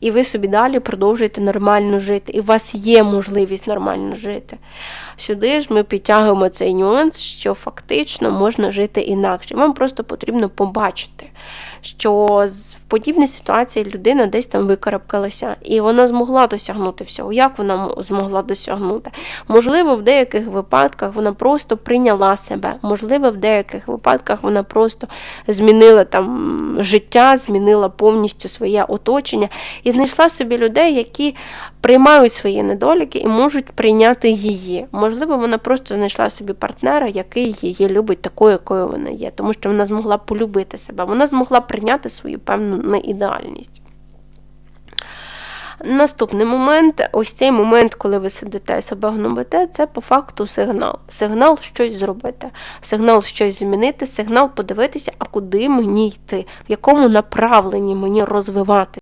І ви собі далі продовжуєте нормально жити, і у вас є можливість нормально жити. Сюди ж ми підтягуємо цей нюанс, що фактично можна жити інакше. Вам просто потрібно побачити, що в подібній ситуації людина десь там викарабкалася, і вона змогла досягнути всього. Як вона змогла досягнути? Можливо, в деяких випадках вона просто прийняла себе. Можливо, в деяких випадках вона просто змінила там життя, змінила повністю своє оточення і знайшла собі людей, які приймають свої недоліки і можуть прийняти її. Можливо, вона просто знайшла собі партнера, який її любить такою, якою вона є, тому що вона змогла полюбити себе, вона змогла прийняти свою певну неідеальність. Наступний момент, ось цей момент, коли ви сидите себе гнобите, це по факту сигнал. Сигнал щось зробити, сигнал щось змінити, сигнал подивитися, а куди мені йти, в якому направленні мені розвивати.